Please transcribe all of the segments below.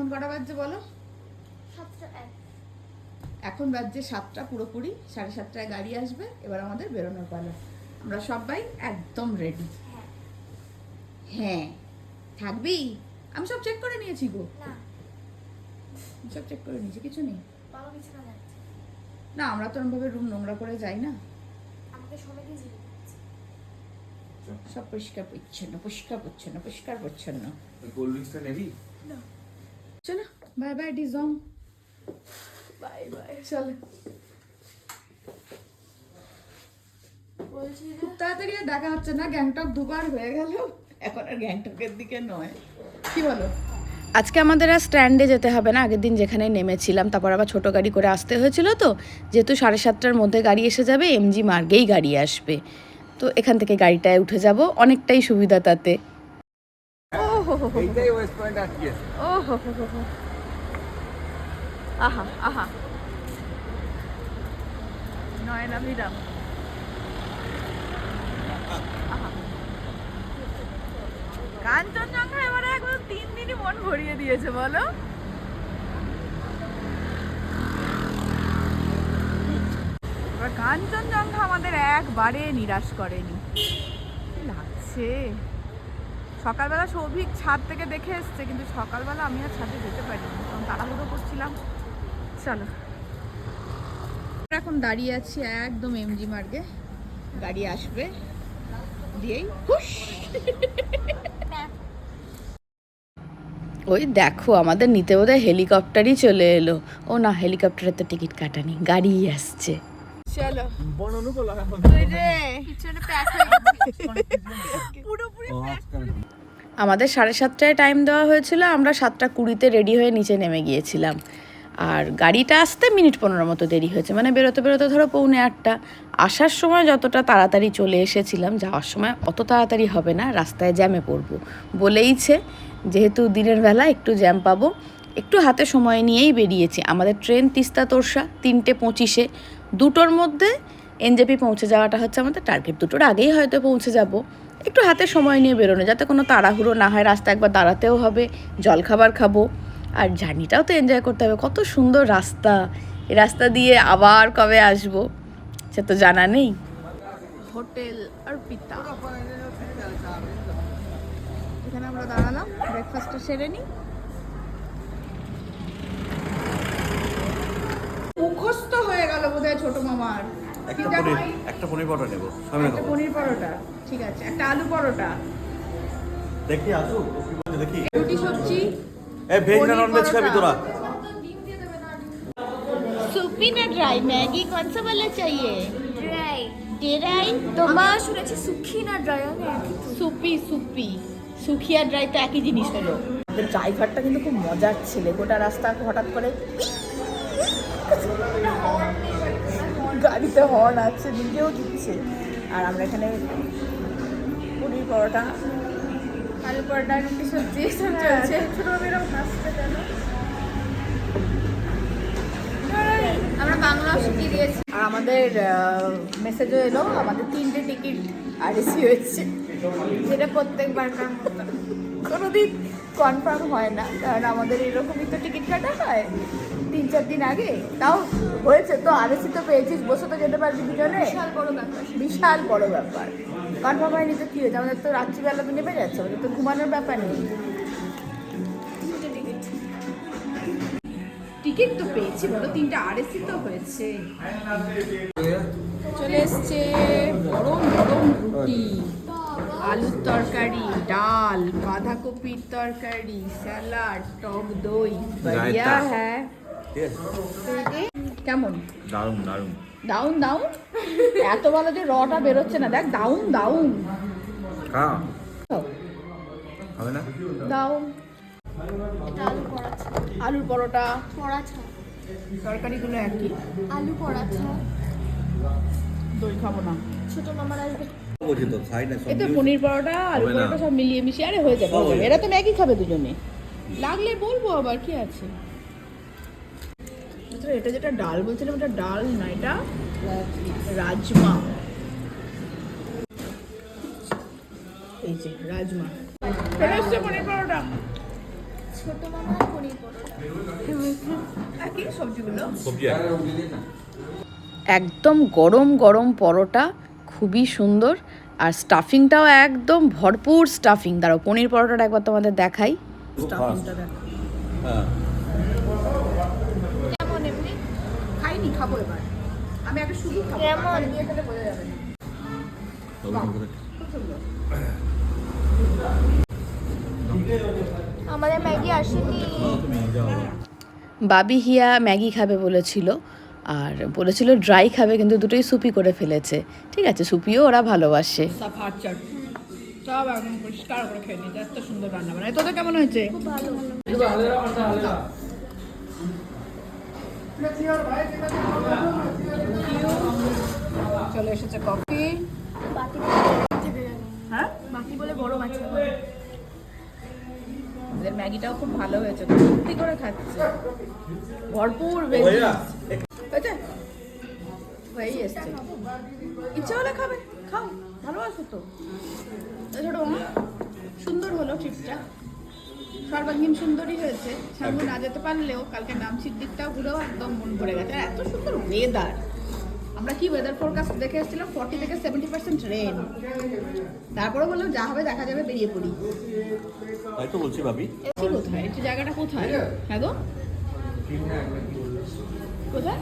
এখন কটা বাজছে বলো? সাতটা এখন বাজছে সাতটা পুরোপুরি সাড়ে সাতটায় গাড়ি আসবে এবার আমাদের বেরোনোর পালা। আমরা সবাই একদম রেডি হ্যাঁ। হ্যাঁ। থাকবি? আমি সব চেক করে নিয়েছি গো। সব চেক করে নিয়েছি কিছু নেই। না আমরা তো ওরমভাবে রুম নোংরা করে যাই না। করছে সব পরিষ্কার পরিচ্ছন্ন পরিষ্কার পরিচ্ছন্ন পরিষ্কার পরিচ্ছন্ন। কোল্ড ড্রিঙ্কসটা নেবি? চলো বাই বাই ডিজং বাই বাই চলো। খুব তাড়াতাড়ি আর দেখা হচ্ছে না গ্যাংটক দুবার হয়ে গেল। এখন আর গ্যাংটকের দিকে নয়। কি বলো? আজকে আমাদের আর স্ট্যান্ডে যেতে হবে না আগের দিন যেখানে নেমেছিলাম তারপর আবার ছোট গাড়ি করে আসতে হয়েছিল তো যেহেতু সাড়ে সাতটার মধ্যে গাড়ি এসে যাবে এমজি মার্গেই গাড়ি আসবে। তো এখান থেকে গাড়িটায় উঠে যাব অনেকটাই সুবিধা তাতে। হো হো এইটাই ওয়েস্ট পয়েন্ট আটকে। ও হো হো হো। আহা আহা নয়নাভিরাম। কাঞ্চনজঙ্ঘা এবারে একদম তিন দিনই মন ভরিয়ে দিয়েছে, বলো কাঞ্চনজঙ্ঘা আমাদের একবারে নিরাশ করেনি লাগছে সকালবেলা সৌভিক ছাদ থেকে দেখে এসছে, কিন্তু সকালবেলা আমি আর ছাদে যেতে পারিনি, কারণ তাড়াহুড়ো করছিলাম। চলো। এখন দাঁড়িয়ে আছি একদম এমজি মার্গে গাড়ি আসবে, দিয়েই হুশ। ওই দেখো, আমাদের নিতে বোধহয় হেলিকপ্টারই চলে এলো। ও না হেলিকপ্টারের তো টিকিট কাটানি গাড়িই আসছে। চলো। বনানো তো লাগা রে পিছনে প্যাক পুরোপুরি আমাদের সাড়ে সাতটায় টাইম দেওয়া হয়েছিল আমরা সাতটা কুড়িতে রেডি হয়ে নিচে নেমে গিয়েছিলাম। আর গাড়িটা আসতে মিনিট পনেরো মতো দেরি হয়েছে মানে বেরোতে বেরোতে ধরো পৌনে আটটা। আসার সময় যতটা তাড়াতাড়ি চলে এসেছিলাম যাওয়ার সময় অত তাড়াতাড়ি হবে না রাস্তায় জ্যামে পড়ব বলেইছে। যেহেতু দিনের বেলা একটু জ্যাম পাবো একটু হাতে সময় নিয়েই বেরিয়েছি। আমাদের ট্রেন তিস্তা তোরসা তিনটে পঁচিশে। দুটোর মধ্যে এনজেপি পৌঁছে যাওয়াটা হচ্ছে আমাদের টার্গেট দুটোর আগেই হয়তো পৌঁছে যাব। একটু হাতে সময় নিয়ে বেরোনো, যাতে কোনো তাড়াহুড়ো না হয় রাস্তা একবার দাঁড়াতেও হবে জলখাবার খাব। আর জার্নিটাও তো এনজয় করতে হবে। কত সুন্দর রাস্তা। এই রাস্তা দিয়ে আবার কবে আসব, সে তো জানা নেই। হোটেল আর পিতা। এখানে আমরা দাঁড়ালাম ব্রেকফাস্টটা সেরে নিই। মুখস্থ হয়ে গেল বোধহয় ছোট মামার। একটা পনির একটা পনির পরোটা নেব। একটা পনির পরোটা। ঠিক আছে একটা আলু পরোটা। দেখি আসু দেখি। রুটি সবজি এ ভেজ না নন ভেজ খাবি তোরা? সুপি না ড্রাই ম্যাগি কোন সা वाला चाहिए ড্রাই। ড্রাই? তোমার শুনেছি সুখি না ড্রাই সুপি সুপি। সুখি আর ড্রাই তো একই জিনিস হলো। ড্রাইভারটা কিন্তু খুব মজার ছেলে। গোটা রাস্তা হঠাৎ করে গাড়িতে হর্ন আছে নিজেও দিচ্ছে। আর আমরা এখানে পুরি পরোটা। আলু পরোটা রুটি সবজি সব চলছে। ছোট মেয়েরাও হাসছে কেন আমরা বাংলাও শিখিয়ে দিয়েছি। আর আমাদের মেসেজও এলো আমাদের তিনটে টিকিট আর এসি হয়েছে যেটা প্রত্যেকবারকার মতো কোনোদিন কনফার্ম হয় না কারণ আমাদের এরকমই তো টিকিট কাটা হয়। তিন চার দিন আগে তাও হয়েছে তো আরএসি তো পেয়েছিস বসে তো যেতে পারবি দুজনে বিশাল বড় ব্যাপার বিশাল বড় ব্যাপার কনফার্ম হয়নি তো কী হয়েছে আমাদের তো রাত্রিবেলা তো নেমে যাচ্ছে আমাদের তো ঘুমানোর ব্যাপার নেই তিনটে টিকিট টিকিট তো পেয়েছি বলো তিনটা আরএসি তো হয়েছে চলে এসছে গরম গরম রুটি আলুর তরকারি ডাল বাঁধাকপির তরকারি স্যালাড টক দই बढ़िया রায়তা। ঠিক আছে কেমন? দারুণ দারুণ ডাউন ডাউন এত ভালো যে রটা বেরোচ্ছে না দেখ ডাউন ডাউন হ্যাঁ। হবে না? ডাউন এটা আলুর পরোটা। পরাঠা তরকারিগুলো একই। আলু পরাঠা। দই খাব না। ছোট মামার আসবে এতে পনির পরোটা আলু পরোটা সব মিলিয়ে মিশিয়ে আরে হয়ে যাবে এরা তো ম্যাগি খাবে দুজনে। লাগলে বলব আবার কি আছে? আচ্ছা, এটা যেটা ডাল বলছিলাম এটা ডাল না এটা রাজমা। এই যে রাজমা। চলে এসছে পনির পরোটা। ছোট মামা পনির পরোটা। একই সবজিগুলো। সবজি একদম গরম গরম পরোটা খুবই সুন্দর। আর স্টাফিংটাও একদম ভরপুর স্টাফিং দাঁড়াও পনির পরোটাটা একবার তোমাদের দেখাই। স্টাফিংটা হ্যাঁ। খাব এবার। আমি একটা শুধু খাব কেমন? নিয়ে খেলে বোঝা যাবে না। আমাদের ম্যাগি আসেনি। বাবি হিয়া ম্যাগি খাবে বলেছিল আর বলেছিল ড্রাই খাবে কিন্তু দুটোই সুপি করে ফেলেছে। ঠিক আছে সুপিও ওরা ভালোবাসে। সব একদম পরিষ্কার করে খেয়ে নিয়েছে এত সুন্দর রান্না বান্না। তোদের কেমন হয়েছে? চলে এসেছে কফি। হ্যাঁ? বাকি বলে বড় মাছ ওদের ম্যাগিটাও খুব ভালো হয়েছে সত্যি করে খাচ্ছে। ভরপুর হয়েছে? হয়েই এসছে। ইচ্ছে হলে খাবে খাও ভালোবাসো তো। এই ছোট সুন্দর হলো ট্রিপটা সর্বাঙ্গীন সুন্দরই হয়েছে। সামনে না যেতে পারলেও কালকে নামছির দিকটাও ঘুরেও একদম মন ভরে গেছে। আর এত সুন্দর ওয়েদার আমরা কি ওয়েদার ফোরকাস্ট দেখে এসেছিলাম? ফর্টি থেকে সেভেন্টি পার্সেন্ট রেন তারপরে বললাম যা হবে দেখা যাবে বেরিয়ে পড়ি। তাই তো বলছি ভাবি। এসি কোথায়? এটা জায়গাটা কোথায়? হ্যাঁ গো। কোথায়?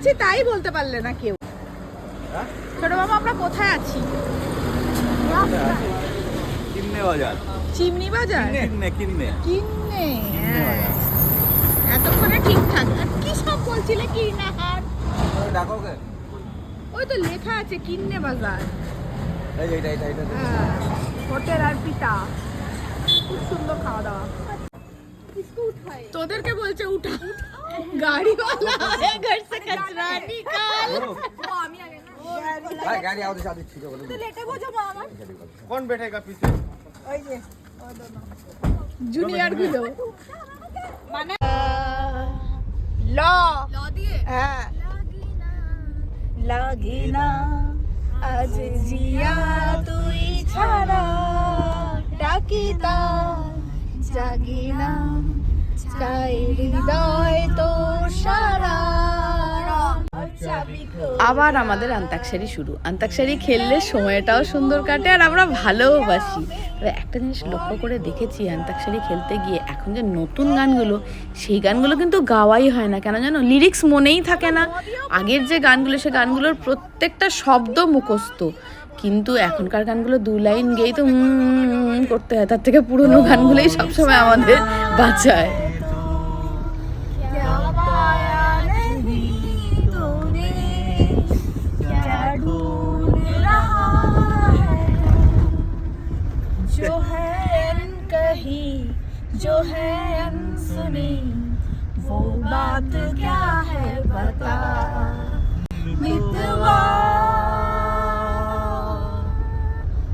আছি তাই বলতে পারলে না কেউ। ছোট মামা আমরা কোথায় আছি? কিন্নে বাজার। চিমনি বাজার? কিন্নে কিন্নে কিন্নে। হ্যাঁ। এতক্ষণে ঠিকঠাক। আর কি সব বলছিলে কি না হাট ডাকো কে ওই তো লেখা আছে কিন্নে বাজার। এই এইটা এইটা এইটা হ্যাঁ, হোটেল আর পিতা খুব সুন্দর খাওয়া দাওয়া। তোদেরকে বলছে উঠা। গাড়িওয়ালা है घर से कचरा निकाल ভাই গাড়ি আওয়াজ আদি ছিল বলে कौन बैठेगा पीछे জুনিয়র গুলো মানে ল ল দিয়ে হ্যাঁ লাগি না আজ জিয়া তুই ছাড়া ডাকিতা জাগি না চাই হৃদয় তো সারা আবার আমাদের আন্তাক্ষরী শুরু। আন্তাক্ষরী খেললে সময়টাও সুন্দর কাটে আর আমরা ভালোবাসি তবে একটা জিনিস লক্ষ্য করে দেখেছি, আন্তাক্ষরী খেলতে গিয়ে এখন যে নতুন গানগুলো, সেই গানগুলো কিন্তু গাওয়াই হয় না। কেন জানো? লিরিক্স মনেই থাকে না। আগের যে গানগুলো, সে গানগুলোর প্রত্যেকটা শব্দ মুখস্থ। কিন্তু এখনকার গানগুলো দু লাইন গেয়েই তো করতে হয়। তার থেকে পুরোনো গানগুলোই সবসময় আমাদের বাঁচায়। जो है कही जो है अनसुनी वो बात क्या है बता? मितवा।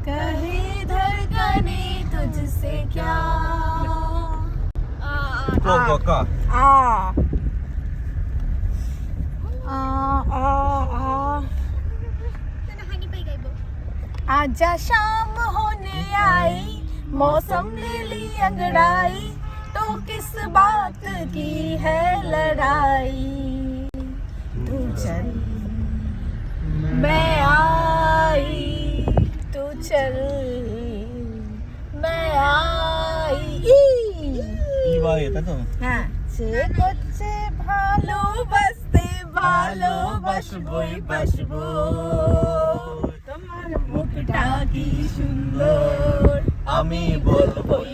कहे धड़कने तुझसे क्या? কা आ आ आ आ आजा शाम होने आई मौसम ने ली अंगड़ाई तो किस बात की है लड़ाई? तू चल मैं आई तू चल मैं आई। कुछ हाँ। भालो ये भालो बसते भालो बशबोई बशबो আমি বলবই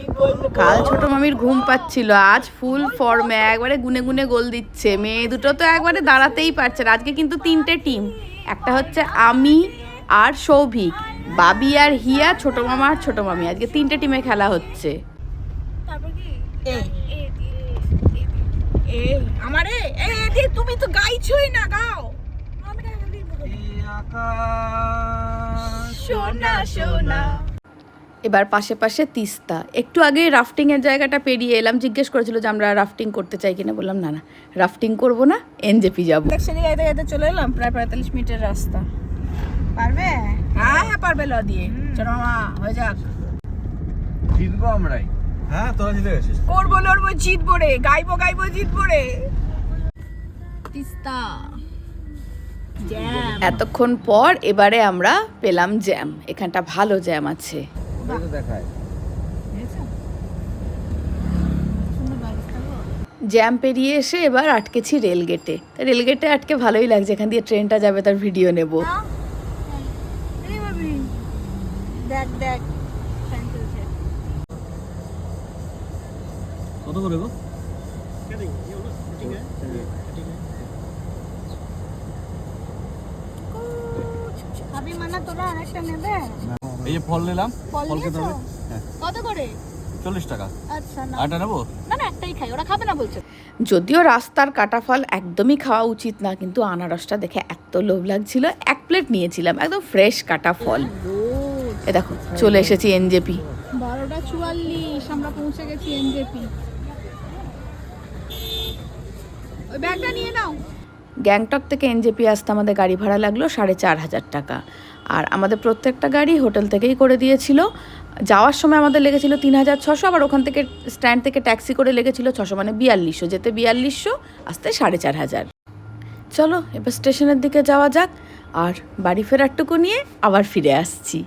কাল ছোট মামির ঘুম পাচ্ছিল আজ ফুল ফর্মে একবারে গুনে গুনে গোল দিচ্ছে। মেয়ে দুটো তো একবারে দাঁড়াতেই পারছে না আজকে কিন্তু তিনটে টিম একটা হচ্ছে আমি আর সৌভিক বাবি আর হিয়া ছোট মামা আর ছোট মামি। আজকে তিনটে টিমে খেলা হচ্ছে। তারপর কি? এই এ দিয়ে এ আমারে তুমি তো গাইছই না গাও। আকাশ সোনা সোনা এবার পাশে পাশে তিস্তা। একটু আগে রাফটিংয়ের জায়গাটা পেরিয়ে এলাম জিজ্ঞেস করেছিল যে আমরা রাফটিং করতে চাই কিনা। বললাম না না রাফটিং করব না এনজেপি যাব। গাইতে গাইতে চলে এলাম প্রায় পঁয়তাল্লিশ মিনিটের রাস্তা। পারবে? হ্যাঁ হ্যাঁ পারবে ল দিয়ে। চলো মামা হয়ে যাক। জিতবো আমরাই। হ্যাঁ তোরা জিতে গেছিস। করব লড়বো জিতবো রে। গাইবো গাইবো জিতবো রে। তিস্তা। এতক্ষণ পর এবারে আমরা পেলাম জ্যাম এখানটা ভালো জ্যাম আছে। জ্যাম পেরিয়ে এসে এবার আটকেছি রেলগেটে তা রেলগেটে আটকে ভালোই লাগছে এখান দিয়ে ট্রেনটা যাবে তার ভিডিও নেব। দেখ দেখ কত করে গো? খাবি মানা তোরা আরেকটা নেবে? এই যে ফল নিলাম ফল ফল খেতে হবে। হ্যাঁ। কত করে? চল্লিশ টাকা। আচ্ছা আটা নেব? না না একটাই খাই ওরা খাবে না বলছে। যদিও রাস্তার কাটা ফল একদমই খাওয়া উচিত না কিন্তু আনারসটা দেখে এত লোভ লাগছিল। এক প্লেট নিয়েছিলাম একদম ফ্রেশ কাটা ফল এ দেখো চলে এসেছি এনজেপি। বারোটা চুয়াল্লিশ আমরা পৌঁছে গেছি এনজেপি। ওই ব্যাগটা নিয়ে নাও। গ্যাংটক থেকে এনজেপি আসতে আমাদের গাড়ি ভাড়া লাগল সাড়ে চার হাজার টাকা। আর আমাদের প্রত্যেকটা গাড়ি হোটেল থেকেই করে দিয়েছিল। যাওয়ার সময় আমাদের লেগেছিল তিন হাজার ছশো, আবার ওখান থেকে স্ট্যান্ড থেকে ট্যাক্সি করে লেগেছিল ছশো মানে বিয়াল্লিশশো, যেতে বিয়াল্লিশশো, আসতে সাড়ে চার হাজার। চলো, এবার স্টেশনের দিকে যাওয়া যাক, আর বাড়ি ফেরারটুকু নিয়ে আবার ফিরে আসছি।